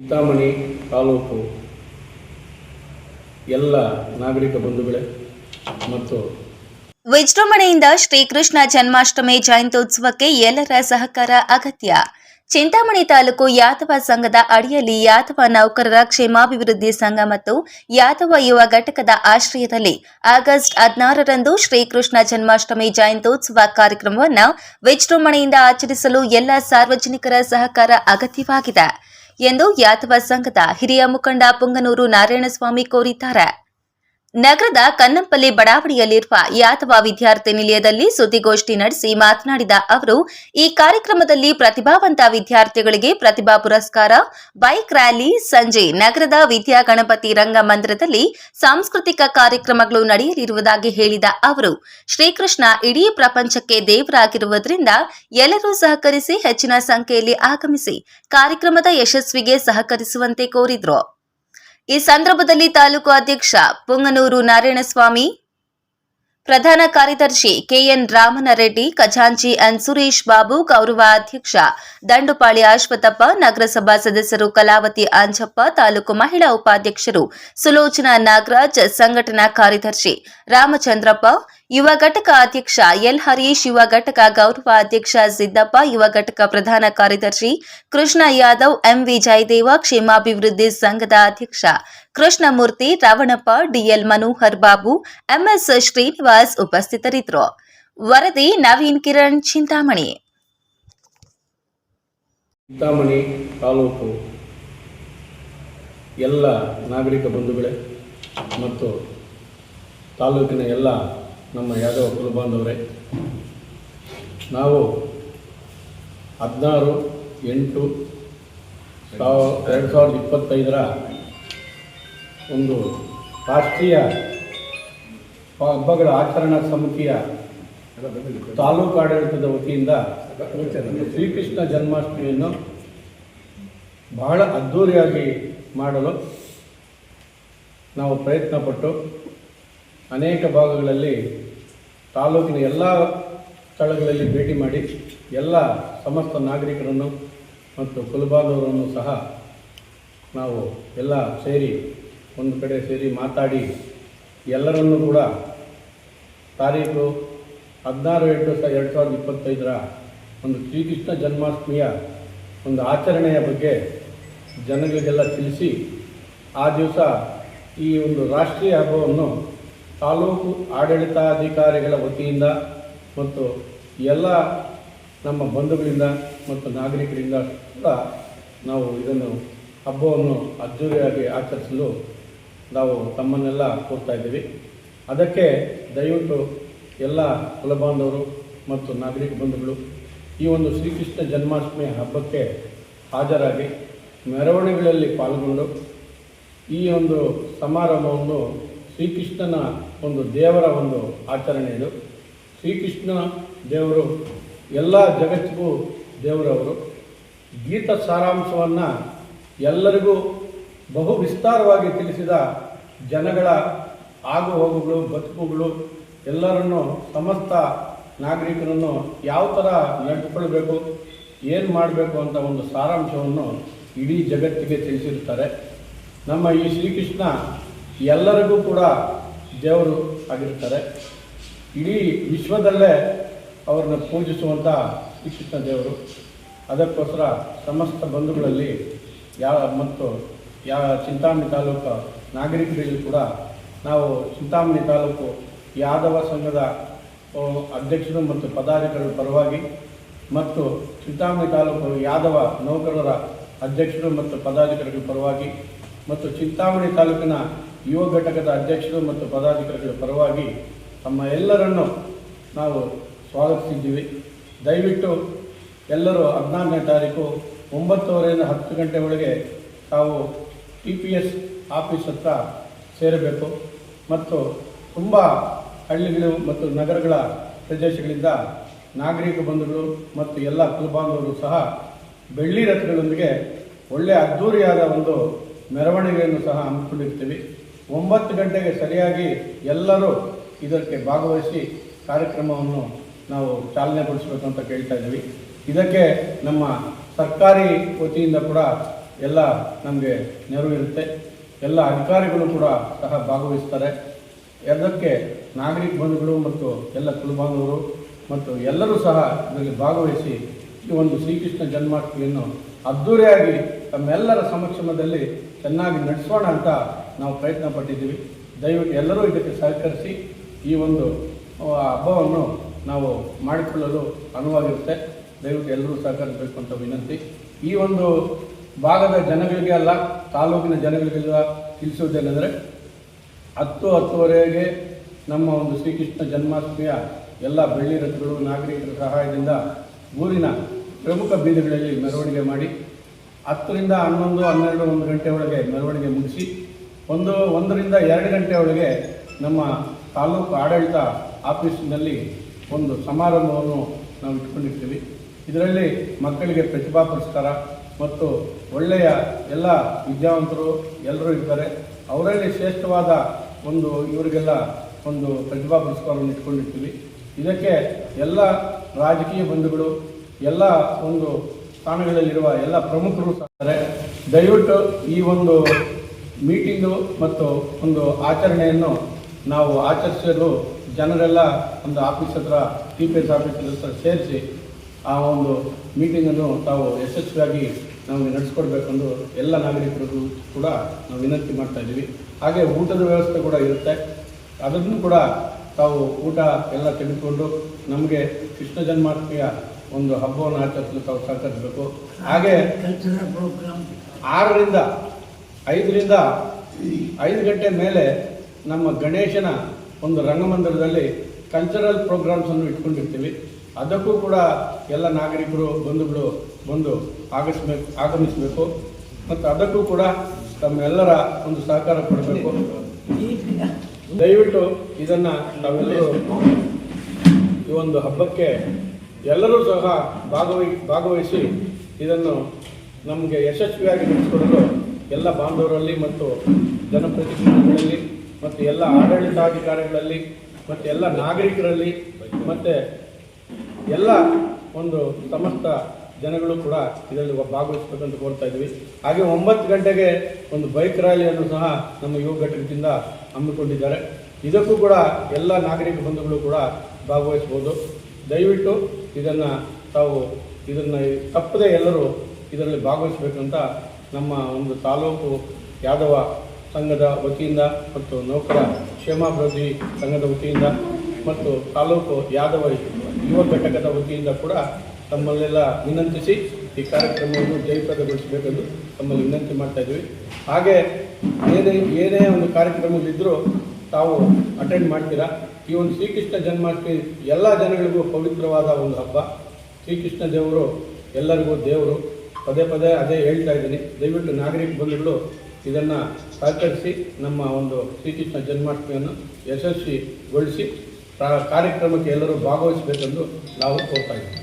ಚಿಂತಾಮಣಿ ತಾಲೂಕು ಎಲ್ಲ ನಾಗರಿಕ ಬಂಧುಗಳೇ, ಮತ್ತು ವಿಜೃಂಭಣೆಯಿಂದ ಶ್ರೀಕೃಷ್ಣ ಜನ್ಮಾಷ್ಟಮಿ ಜಯಂತ್ಯೋತ್ಸವಕ್ಕೆ ಎಲ್ಲರ ಸಹಕಾರ ಅಗತ್ಯ. ಚಿಂತಾಮಣಿ ತಾಲೂಕು ಯಾದವ ಸಂಘದ ಅಡಿಯಲ್ಲಿ ಯಾದವ ನೌಕರರ ಕ್ಷೇಮಾಭಿವೃದ್ಧಿ ಸಂಘ ಮತ್ತು ಯಾದವ ಯುವ ಘಟಕದ ಆಶ್ರಯದಲ್ಲಿ ಆಗಸ್ಟ್ ಹದಿನಾರರಂದು ಶ್ರೀಕೃಷ್ಣ ಜನ್ಮಾಷ್ಟಮಿ ಜಯಂತ್ಯೋತ್ಸವ ಕಾರ್ಯಕ್ರಮವನ್ನು ವಿಜೃಂಭಣೆಯಿಂದ ಆಚರಿಸಲು ಎಲ್ಲ ಸಾರ್ವಜನಿಕರ ಸಹಕಾರ ಅಗತ್ಯವಾಗಿದೆ. ಎಂದು ಯಾದವ ಸಂಘದ ಹಿರಿಯ ಮುಖಂಡ ಪುಂಗನೂರು ನಾರಾಯಣಸ್ವಾಮಿ ಕೋರಿದ್ದಾರೆ. ನಗರದ ಕನ್ನಂಪಲ್ಲಿ ಬಡಾವಣೆಯಲ್ಲಿರುವ ಯಾದವ ವಿದ್ಯಾರ್ಥಿ ನಿಲಯದಲ್ಲಿ ಸುದ್ದಿಗೋಷ್ಠಿ ನಡೆಸಿ ಮಾತನಾಡಿದ ಅವರು, ಈ ಕಾರ್ಯಕ್ರಮದಲ್ಲಿ ಪ್ರತಿಭಾವಂತ ವಿದ್ಯಾರ್ಥಿಗಳಿಗೆ ಪ್ರತಿಭಾ ಪುರಸ್ಕಾರ, ಬೈಕ್ ರ್ಯಾಲಿ, ಸಂಜೆ ನಗರದ ವಿದ್ಯಾ ಗಣಪತಿ ರಂಗಮಂದಿರದಲ್ಲಿ ಸಾಂಸ್ಕೃತಿಕ ಕಾರ್ಯಕ್ರಮಗಳು ನಡೆಯಲಿರುವುದಾಗಿ ಹೇಳಿದ ಅವರು, ಶ್ರೀಕೃಷ್ಣ ಇಡೀ ಪ್ರಪಂಚಕ್ಕೆ ದೇವರಾಗಿರುವುದರಿಂದ ಎಲ್ಲರೂ ಸಹಕರಿಸಿ ಹೆಚ್ಚಿನ ಸಂಖ್ಯೆಯಲ್ಲಿ ಆಗಮಿಸಿ ಕಾರ್ಯಕ್ರಮದ ಯಶಸ್ವಿಗೆ ಸಹಕರಿಸುವಂತೆ ಕೋರಿದರು. ಈ ಸಂದರ್ಭದಲ್ಲಿ ತಾಲೂಕು ಅಧ್ಯಕ್ಷ ಪುಂಗನೂರು ನಾರಾಯಣಸ್ವಾಮಿ, ಪ್ರಧಾನ ಕಾರ್ಯದರ್ಶಿ ಕೆಎನ್ ರಾಮನರೆಡ್ಡಿ, ಖಜಾಂಚಿ ಎನ್ ಸುರೇಶ್ ಬಾಬು, ಗೌರವ ಅಧ್ಯಕ್ಷ ದಂಡುಪಾಳಿ ಅಶ್ವಥಪ್ಪ ನಗರಸಭಾ ಸದಸ್ಯರು ಕಲಾವತಿ ಅಂಜಪ್ಪ, ತಾಲೂಕು ಮಹಿಳಾ ಉಪಾಧ್ಯಕ್ಷರು ಸುಲೋಚನಾ ನಾಗರಾಜ್, ಸಂಘಟನಾ ಕಾರ್ಯದರ್ಶಿ ರಾಮಚಂದ್ರಪ್ಪ ಯುವ ಘಟಕ ಅಧ್ಯಕ್ಷ ಎಲ್ ಹರೀಶ್, ಯುವ ಘಟಕ ಗೌರವ ಅಧ್ಯಕ್ಷ ಸಿದ್ದಪ್ಪ, ಯುವ ಘಟಕ ಪ್ರಧಾನ ಕಾರ್ಯದರ್ಶಿ ಕೃಷ್ಣ ಯಾದವ್ ಎಂವಿ ಜಯದೇವ, ಕ್ಷೇಮಾಭಿವೃದ್ಧಿ ಸಂಘದ ಅಧ್ಯಕ್ಷ Krishnamurthy, Ravanappa D L Manohar Babu, M S Srinivas ಉಪಸ್ಥಿತರಿದ್ದರು. ವರದಿ ನವೀನ್ ಕಿರಣ್, ಚಿಂತಾಮಣಿ. ಚಿಂತಾಮಣಿ ತಾಲೂಕು ಎಲ್ಲ ನಾಗರಿಕ ಬಂಧುಗಳೇ ಮತ್ತು ತಾಲೂಕಿನ ಎಲ್ಲ ನಮ್ಮ ಯಾದವ ಕುಲಬಾಂಧವರೇ ನಾವು ಹದಿನಾರು ಎಂಟು ಸಾವ ಎರಡು ಸಾವಿರದ ಇಪ್ಪತ್ತೈದರ ಒಂದು ರಾಷ್ಟ್ರೀಯ ಹಬ್ಬಗಳ ಆಚರಣಾ ಸಮಿತಿಯ ತಾಲೂಕು ಆಡಳಿತದ ವತಿಯಿಂದ ಶ್ರೀಕೃಷ್ಣ ಜನ್ಮಾಷ್ಟಮಿಯನ್ನು ಬಹಳ ಅದ್ಧೂರಿಯಾಗಿ ಮಾಡಲು ನಾವು ಪ್ರಯತ್ನಪಟ್ಟು ಅನೇಕ ಭಾಗಗಳಲ್ಲಿ ತಾಲೂಕಿನ ಎಲ್ಲ ಸ್ಥಳಗಳಲ್ಲಿ ಭೇಟಿ ಮಾಡಿ ಎಲ್ಲ ಸಮಸ್ತ ನಾಗರಿಕರನ್ನು ಮತ್ತು ಕುಲಬಾದವರನ್ನು ಸಹ ನಾವು ಎಲ್ಲ ಸೇರಿ, ಒಂದು ಕಡೆ ಸೇರಿ ಮಾತಾಡಿ ಎಲ್ಲರನ್ನೂ ಕೂಡ ತಾರೀಕು ಹದಿನಾರು ಎಂಟು ಸ, ಎರಡು ಸಾವಿರದ ಇಪ್ಪತ್ತೈದರ ಒಂದು ಶ್ರೀಕೃಷ್ಣ ಜನ್ಮಾಷ್ಟಮಿಯ ಒಂದು ಆಚರಣೆಯ ಬಗ್ಗೆ ಜನಗಳಿಗೆಲ್ಲ ತಿಳಿಸಿ ಆ ದಿವಸ ಈ ಒಂದು ರಾಷ್ಟ್ರೀಯ ಹಬ್ಬವನ್ನು ತಾಲೂಕು ಆಡಳಿತಾಧಿಕಾರಿಗಳ ವತಿಯಿಂದ ಮತ್ತು ಎಲ್ಲ ನಮ್ಮ ಬಂಧುಗಳಿಂದ ಮತ್ತು ನಾಗರಿಕರಿಂದ ಕೂಡ ನಾವು ಇದನ್ನು ಹಬ್ಬವನ್ನು ಅದ್ದೂರಿಯಾಗಿ ಆಚರಿಸಲು ನಾವು ತಮ್ಮನ್ನೆಲ್ಲ ಕೋರ್ತಾ ಇದ್ದೀವಿ. ಅದಕ್ಕೆ ದಯವಿಟ್ಟು ಎಲ್ಲ ಕುಲಬಾಂಧವರು ಮತ್ತು ನಾಗರಿಕ ಬಂಧುಗಳು ಈ ಒಂದು ಶ್ರೀಕೃಷ್ಣ ಜನ್ಮಾಷ್ಟಮಿ ಹಬ್ಬಕ್ಕೆ ಹಾಜರಾಗಿ ಮೆರವಣಿಗೆಗಳಲ್ಲಿ ಪಾಲ್ಗೊಂಡು ಈ ಒಂದು ಸಮಾರಂಭವನ್ನು ಶ್ರೀಕೃಷ್ಣನ ಒಂದು ದೇವರ ಒಂದು ಆಚರಣೆ ಇದು. ಶ್ರೀಕೃಷ್ಣ ದೇವರು, ಎಲ್ಲ ಜಗತ್ತಿಗೂ ದೇವರವರು ಗೀತ ಸಾರಾಂಶವನ್ನು ಎಲ್ಲರಿಗೂ ಬಹು ವಿಸ್ತಾರವಾಗಿ ತಿಳಿಸಿದ ಜನಗಳ ಆಗು ಹೋಗುಗಳು, ಬದುಕುಗಳು, ಎಲ್ಲರನ್ನು ಸಮಸ್ತ ನಾಗರಿಕರನ್ನು ಯಾವ ಥರ ನಡೆದುಕೊಳ್ಬೇಕು ಏನು ಮಾಡಬೇಕು ಅಂತ ಒಂದು ಸಾರಾಂಶವನ್ನು ಇಡೀ ಜಗತ್ತಿಗೆ ತಿಳಿಸಿರ್ತಾರೆ ನಮ್ಮ ಈ ಶ್ರೀಕೃಷ್ಣ ಎಲ್ಲರಿಗೂ ಕೂಡ ದೇವರು ಆಗಿರ್ತಾರೆ. ಇಡೀ ವಿಶ್ವದಲ್ಲೇ ಅವ್ರನ್ನ ಪೂಜಿಸುವಂಥ ಶ್ರೀಕೃಷ್ಣ ದೇವರು. ಅದಕ್ಕೋಸ್ಕರ ಸಮಸ್ತ ಬಂಧುಗಳಲ್ಲಿ ಯಾವ ಮತ್ತು ಯಾವ ಚಿಂತಾಮಣಿ ತಾಲೂಕು ನಾಗರಿಕರಲ್ಲಿ ಕೂಡ ನಾವು ಚಿಂತಾಮಣಿ ತಾಲೂಕು ಯಾದವ ಸಂಘದ ಅಧ್ಯಕ್ಷರು ಮತ್ತು ಪದಾಧಿಕಾರಿಗಳ ಪರವಾಗಿ ಮತ್ತು ಚಿಂತಾಮಣಿ ತಾಲೂಕು ಯಾದವ ನೌಕರರ ಅಧ್ಯಕ್ಷರು ಮತ್ತು ಪದಾಧಿಕಾರಿಗಳ ಪರವಾಗಿ ಮತ್ತು ಚಿಂತಾಮಣಿ ತಾಲೂಕಿನ ಯುವ ಘಟಕದ ಅಧ್ಯಕ್ಷರು ಮತ್ತು ಪದಾಧಿಕಾರಿಗಳ ಪರವಾಗಿ ತಮ್ಮ ಎಲ್ಲರನ್ನು ನಾವು ಸ್ವಾಗತಿಸಿದ್ದೀವಿ. ದಯವಿಟ್ಟು ಎಲ್ಲರೂ ಹದಿನಾಲ್ಕನೇ ತಾರೀಕು ಒಂಬತ್ತುವರೆಯಿಂದ ಹತ್ತು ಗಂಟೆ ಒಳಗೆ ತಾವು ಟಿ ಪಿ ಎಸ್ ಆಫೀಸ್ ಹತ್ರ ಸೇರಬೇಕು ಮತ್ತು ತುಂಬ ಹಳ್ಳಿಗಳು ಮತ್ತು ನಗರಗಳ ಪ್ರದೇಶಗಳಿಂದ ನಾಗರಿಕ ಬಂಧುಗಳು ಮತ್ತು ಎಲ್ಲ ಕುಲಬಾಂಧವರು ಸಹ ಬೆಳ್ಳಿ ರಥಗಳೊಂದಿಗೆ ಒಳ್ಳೆಯ ಅದ್ಧೂರಿಯಾದ ಒಂದು ಮೆರವಣಿಗೆಯನ್ನು ಸಹ ಹಮ್ಮಿಕೊಂಡಿರ್ತೀವಿ. ಒಂಬತ್ತು ಗಂಟೆಗೆ ಸರಿಯಾಗಿ ಎಲ್ಲರೂ ಇದಕ್ಕೆ ಭಾಗವಹಿಸಿ ಕಾರ್ಯಕ್ರಮವನ್ನು ನಾವು ಚಾಲನೆಗೊಳಿಸಬೇಕು ಅಂತ ಕೇಳ್ತಾ ಇದ್ದೀವಿ. ಇದಕ್ಕೆ ನಮ್ಮ ಸರ್ಕಾರಿ ವತಿಯಿಂದ ಕೂಡ ಎಲ್ಲ ನಮಗೆ ನೆರವಿರುತ್ತೆ ಎಲ್ಲ ಅಧಿಕಾರಿಗಳು ಕೂಡ ಸಹ ಭಾಗವಹಿಸ್ತಾರೆ. ಅದಕ್ಕೆ ನಾಗರಿಕ ಬಂಧುಗಳು ಮತ್ತು ಎಲ್ಲ ಕುಲಬಾಂಧವರು ಮತ್ತು ಎಲ್ಲರೂ ಸಹ ಇದರಲ್ಲಿ ಭಾಗವಹಿಸಿ ಈ ಒಂದು ಶ್ರೀಕೃಷ್ಣ ಜನ್ಮಾಷ್ಟಮಿಯನ್ನು ಅದ್ಧೂರಿಯಾಗಿ ತಮ್ಮೆಲ್ಲರ ಸಮಕ್ಷಮದಲ್ಲಿ ಚೆನ್ನಾಗಿ ನಡೆಸೋಣ ಅಂತ ನಾವು ಪ್ರಯತ್ನ ಪಟ್ಟಿದ್ದೀವಿ. ದಯವಿಟ್ಟು ಎಲ್ಲರೂ ಇದಕ್ಕೆ ಸಹಕರಿಸಿ ಈ ಒಂದು ಹಬ್ಬವನ್ನು ನಾವು ಮಾಡಿಕೊಳ್ಳಲು ಅನುವಾಗಿರುತ್ತೆ. ದಯವಿಟ್ಟು ಎಲ್ಲರೂ ಸಹಕರಿಸಬೇಕು ಅಂತ ವಿನಂತಿ. ಈ ಒಂದು ಭಾಗದ ಜನಗಳಿಗೆ ಅಲ್ಲ, ತಾಲೂಕಿನ ಜನಗಳಿಗೆಲ್ಲ ತಿಳಿಸುವುದೇನೆಂದರೆ ಹತ್ತು ಹತ್ತುವರೆಗೆ ನಮ್ಮ ಒಂದು ಶ್ರೀಕೃಷ್ಣ ಜನ್ಮಾಷ್ಟಮಿಯ ಎಲ್ಲ ಬೆಳ್ಳಿ ರಥಗಳು, ನಾಗರಿಕರ ಸಹಾಯದಿಂದ ಊರಿನ ಪ್ರಮುಖ ಬೀದಿಗಳಲ್ಲಿ ಮೆರವಣಿಗೆ ಮಾಡಿ, ಹತ್ತರಿಂದ ಹನ್ನೊಂದು, ಹನ್ನೆರಡು, ಒಂದು ಗಂಟೆ ಒಳಗೆ ಮೆರವಣಿಗೆ ಮುಗಿಸಿ ಒಂದು ಒಂದರಿಂದ ಎರಡು ಗಂಟೆ ಒಳಗೆ ನಮ್ಮ ತಾಲೂಕು ಆಡಳಿತ ಆಫೀಸಿನಲ್ಲಿ ಒಂದು ಸಮಾರಂಭವನ್ನು ನಾವು ಇಟ್ಕೊಂಡಿರ್ತೀವಿ. ಇದರಲ್ಲಿ ಮಕ್ಕಳಿಗೆ ಪ್ರತಿಭಾ ಪುರಸ್ಕಾರ ಮತ್ತು ಒಳ್ಳೆಯ ಎಲ್ಲ ವಿದ್ಯಾವಂತರು ಎಲ್ಲರೂ ಇದ್ದಾರೆ. ಅವರಲ್ಲಿ ಶ್ರೇಷ್ಠವಾದ ಒಂದು ಇವರಿಗೆಲ್ಲ ಒಂದು ಪ್ರತಿಭಾ ಪುರಸ್ಕಾರವನ್ನು ಇಟ್ಕೊಂಡಿರ್ತೀವಿ. ಇದಕ್ಕೆ ಎಲ್ಲ ರಾಜಕೀಯ ಬಂಧುಗಳು, ಎಲ್ಲ ಒಂದು ಸ್ಥಾನಗಳಲ್ಲಿರುವ ಎಲ್ಲ ಪ್ರಮುಖರು ಸಹ ದಯವಿಟ್ಟು ಈ ಒಂದು ಮೀಟಿಂಗು ಮತ್ತು ಒಂದು ಆಚರಣೆಯನ್ನು ನಾವು ಆಚರಿಸಲು ಜನರೆಲ್ಲ ಒಂದು ಆಫೀಸ್ ಹತ್ರ ಟಿ ಪಿ ಎಸ್ ಆಫೀಸ್ ಹತ್ರ ಸೇರಿಸಿ ಆ ಒಂದು ಮೀಟಿಂಗನ್ನು ತಾವು ಯಶಸ್ವಿಯಾಗಿ ನಮಗೆ ನಡೆಸ್ಕೊಡ್ಬೇಕೆಂದು ಎಲ್ಲ ನಾಗರಿಕರಿಗೂ ಕೂಡ ನಾವು ವಿನಂತಿ ಮಾಡ್ತಾ ಇದ್ದೀವಿ. ಹಾಗೆ ಊಟದ ವ್ಯವಸ್ಥೆ ಕೂಡ ಇರುತ್ತೆ. ಅದನ್ನು ಕೂಡ ತಾವು ಊಟ ಎಲ್ಲ ತೆಗೆದುಕೊಂಡು ನಮಗೆ ಕೃಷ್ಣ ಜನ್ಮಾಷ್ಟಮಿಯ ಒಂದು ಹಬ್ಬವನ್ನು ಆಚರಿಸಲು ತಾವು ಸಹಕರಿಸಬೇಕು. ಹಾಗೆ ಆರರಿಂದ ಐದರಿಂದ ಐದು ಗಂಟೆ ಮೇಲೆ ನಮ್ಮ ಗಣೇಶನ ಒಂದು ರಂಗಮಂದಿರದಲ್ಲಿ ಕಲ್ಚರಲ್ ಪ್ರೋಗ್ರಾಮ್ಸನ್ನು ಇಟ್ಕೊಂಡಿರ್ತೀವಿ. ಅದಕ್ಕೂ ಕೂಡ ಎಲ್ಲ ನಾಗರಿಕರು, ಬಂಧುಗಳು ಬಂದು ಆಗಮಿಸ್ಬೇಕು ಆಗಮಿಸಬೇಕು. ಮತ್ತು ಅದಕ್ಕೂ ಕೂಡ ತಮ್ಮೆಲ್ಲರ ಒಂದು ಸಹಕಾರ ಕೊಡಬೇಕು. ದಯವಿಟ್ಟು ಇದನ್ನು ನಾವೆಲ್ಲರೂ ಈ ಒಂದು ಹಬ್ಬಕ್ಕೆ ಎಲ್ಲರೂ ಸಹ ಭಾಗವಹಿ, ಭಾಗವಹಿಸಿ ಇದನ್ನು ನಮಗೆ ಯಶಸ್ವಿಯಾಗಿ ನಡೆಸಿಕೊಡಲು ಎಲ್ಲ ಬಾಂಧವರಲ್ಲಿ ಮತ್ತು ಜನಪ್ರತಿನಿಧಿಗಳಲ್ಲಿ ಮತ್ತು ಎಲ್ಲ ಆಡಳಿತಾಧಿಕಾರಿಗಳಲ್ಲಿ ಮತ್ತು ಎಲ್ಲ ನಾಗರಿಕರಲ್ಲಿ ಮತ್ತು ಎಲ್ಲ ಒಂದು ಸಮಸ್ತ ಜನಗಳು ಕೂಡ ಇದರಲ್ಲಿ ಭಾಗವಹಿಸ್ಬೇಕಂತ ಕೋರ್ತಾ ಇದ್ವಿ ಹಾಗೆ ಒಂಬತ್ತು ಗಂಟೆಗೆ ಒಂದು ಬೈಕ್ ರ್ಯಾಲಿಯನ್ನು ಸಹ ನಮ್ಮ ಯುವ ಘಟಕದಿಂದ ಹಮ್ಮಿಕೊಂಡಿದ್ದಾರೆ. ಇದಕ್ಕೂ ಕೂಡ ಎಲ್ಲ ನಾಗರಿಕ ಬಂಧುಗಳು ಕೂಡ ಭಾಗವಹಿಸ್ಬೋದು ದಯವಿಟ್ಟು ಇದನ್ನು ತಾವು ಇದನ್ನು ತಪ್ಪದೆ ಎಲ್ಲರೂ ಇದರಲ್ಲಿ ಭಾಗವಹಿಸಬೇಕಂತ ನಮ್ಮ ಒಂದು ತಾಲೂಕು ಯಾದವ ಸಂಘದ ವತಿಯಿಂದ ಮತ್ತು ನೌಕರ ಕ್ಷೇಮಾಭಿವೃದ್ಧಿ ಸಂಘದ ವತಿಯಿಂದ ಮತ್ತು ತಾಲೂಕು ಯಾದವ ಯುವ ಘಟಕದ ವತಿಯಿಂದ ಕೂಡ ತಮ್ಮಲ್ಲೆಲ್ಲ ವಿನಂತಿಸಿ ಈ ಕಾರ್ಯಕ್ರಮವನ್ನು ಜಯಪ್ರದಗೊಳಿಸಬೇಕೆಂದು ತಮ್ಮಲ್ಲಿ ವಿನಂತಿ ಮಾಡ್ತಾ ಇದ್ದೀವಿ ಹಾಗೆ ಏನೇ ಏನೇ ಒಂದು ಕಾರ್ಯಕ್ರಮಗಳಿದ್ದರೂ ತಾವು ಅಟೆಂಡ್ ಮಾಡ್ತೀರಾ? ಈ ಒಂದು ಶ್ರೀಕೃಷ್ಣ ಜನ್ಮಾಷ್ಟಮಿ ಎಲ್ಲ ಜನಗಳಿಗೂ ಪವಿತ್ರವಾದ ಒಂದು ಹಬ್ಬ. ಶ್ರೀಕೃಷ್ಣ ದೇವರು ಎಲ್ಲರಿಗೂ ದೇವರು. ಪದೇ ಪದೇ ಅದೇ ಹೇಳ್ತಾ ಇದ್ದೀನಿ. ದಯವಿಟ್ಟು ನಾಗರಿಕ ಬಂಧುಗಳು ಇದನ್ನು ಸಹಕರಿಸಿ ನಮ್ಮ ಒಂದು ಶ್ರೀಕೃಷ್ಣ ಜನ್ಮಾಷ್ಟಮಿಯನ್ನು ಯಶಸ್ವಿಗೊಳಿಸಿ ಕಾರ್ಯಕ್ರಮಕ್ಕೆ ಎಲ್ಲರೂ ಭಾಗವಹಿಸಬೇಕೆಂದು ನಾವು ಕೋರ್ತಾ ಇದ್ದೀವಿ.